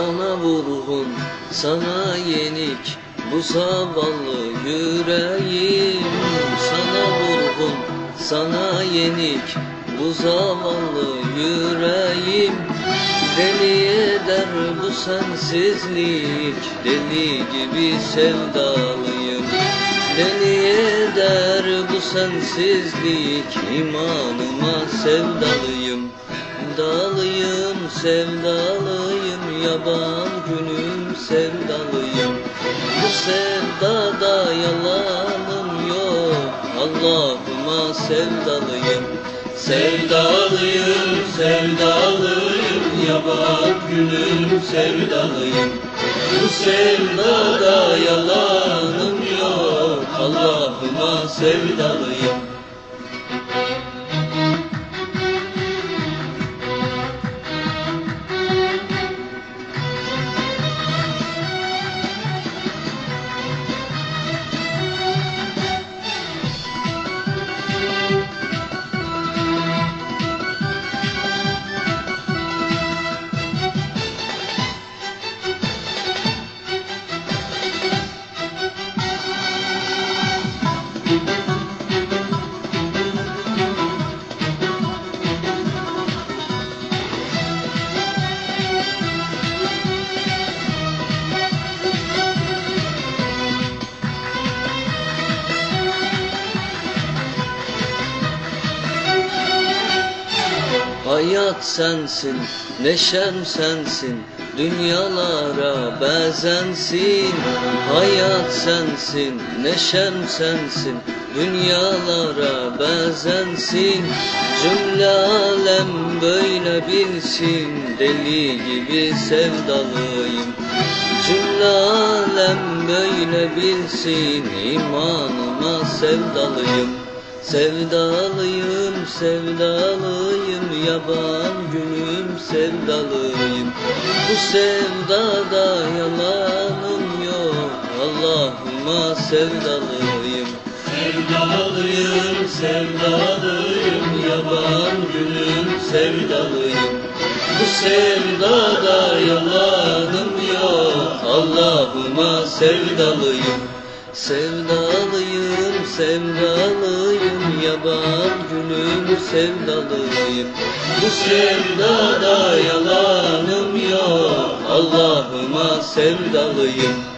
vurgun sana yenik bu zavallı yüreğim. Sana vurgun sana yenik bu zavallı yüreğim. Deli eder bu sensizlik Deli gibi sevdalıyım. Deli eder bu sensizlik imanıma sevdalıyım. Dalıyım sevdalıyım Yaban günüm sevdalıyım. Bu sevdada yalanım yok. Allah'ıma sevdalıyım. Sevdalıyım, sevdalıyım, yaban gülüm sevdalıyım. Bu sevdada yalanım yok, Allah'ıma sevdalıyım. Hayat sensin, neşem sensin, dünyalara bezensin. Hayat sensin, neşem sensin, dünyalara bezensin. Cümle alem böyle bilsin, deli gibi sevdalıyım. Cümle alem böyle bilsin, imanıma sevdalıyım. Sevdalıyım, sevdalıyım, yaban gülüm sevdalıyım. Bu sevdada yalanım yok, Allah'ıma sevdalıyım. Sevdalıyım, sevdalıyım, yaban gülüm sevdalıyım. Bu sevdada yalanım yok, Allah'ıma sevdalıyım. Sevdalıyım, sevdalıyım, yaban gülüm sevdalıyım. Bu sevdada yalanım yok, Allah'ıma sevdalıyım.